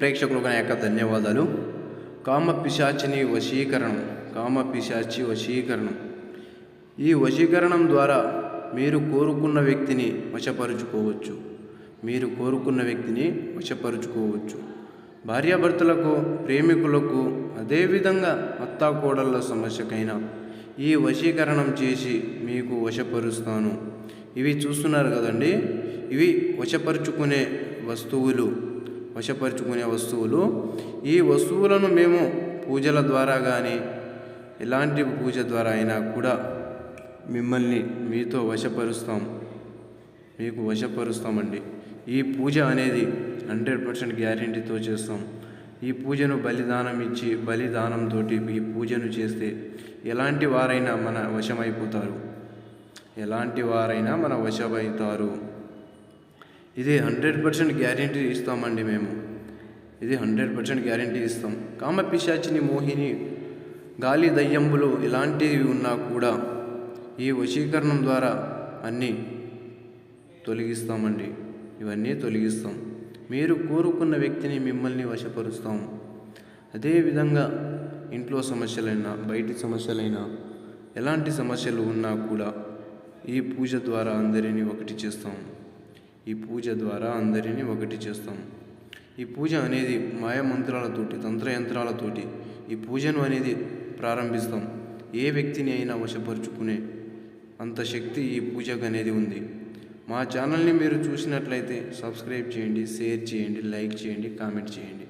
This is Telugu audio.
ప్రేక్షకులకు నా యొక్క ధన్యవాదాలు. కామ పిశాచిని వశీకరణం కామ పిశాచి వశీకరణం. ఈ వశీకరణం ద్వారా మీరు కోరుకున్న వ్యక్తిని వశపరుచుకోవచ్చు. మీరు కోరుకున్న వ్యక్తిని వశపరుచుకోవచ్చు. భార్యాభర్తలకు ప్రేమికులకు అదేవిధంగా అత్తాకోడళ్ళ సమస్యకైనా ఈ వశీకరణం చేసి మీకు వశపరుస్తాను. ఇవి చూస్తున్నారు కదండి. ఇవి వశపరుచుకునే వస్తువులు. వశపరుచుకునే వస్తువులు. ఈ వస్తువులను మేము పూజల ద్వారా కానీ ఎలాంటి పూజ ద్వారా అయినా కూడా మిమ్మల్ని మీతో వశపరుస్తాం. మీకు వశపరుస్తామండి. ఈ పూజ అనేది హండ్రెడ్ పర్సెంట్ గ్యారంటీతో చేస్తాం. ఈ పూజను బలిదానం ఇచ్చి బలిదానంతో ఈ పూజను చేస్తే ఎలాంటి వారైనా మన వశమైపోతారు. ఎలాంటి వారైనా మన వశమవుతారు ఇది హండ్రెడ్ పర్సెంట్ గ్యారంటీ ఇస్తామండి మేము. ఇది హండ్రెడ్ పర్సెంట్ గ్యారంటీ ఇస్తాం. కామపిశాచిని మోహిని గాలి దయ్యంబులు ఇలాంటివి ఉన్నా కూడా ఈ వశీకరణం ద్వారా అన్నీ తొలగిస్తామండి. ఇవన్నీ తొలగిస్తాం. మీరు కోరుకున్న వ్యక్తిని మిమ్మల్ని వశపరుస్తాం. అదేవిధంగా ఇంట్లో సమస్యలైనా బయటి సమస్యలైనా ఎలాంటి సమస్యలు ఉన్నా కూడా ఈ పూజ ద్వారా అందరినీ ఒకటి చేస్తాం. ఈ పూజ ద్వారా అందరినీ ఒకటి చేస్తాం. ఈ పూజ అనేది మాయమంత్రాలతోటి తంత్రయంత్రాలతోటి ఈ పూజను అనేది ప్రారంభిస్తాం. ఏ వ్యక్తిని అయినా వశపరుచుకునే అంత శక్తి ఈ పూజకు అనేది ఉంది. మా ఛానల్ని మీరు చూసినట్లయితే సబ్స్క్రైబ్ చేయండి షేర్ చేయండి లైక్ చేయండి కామెంట్ చేయండి.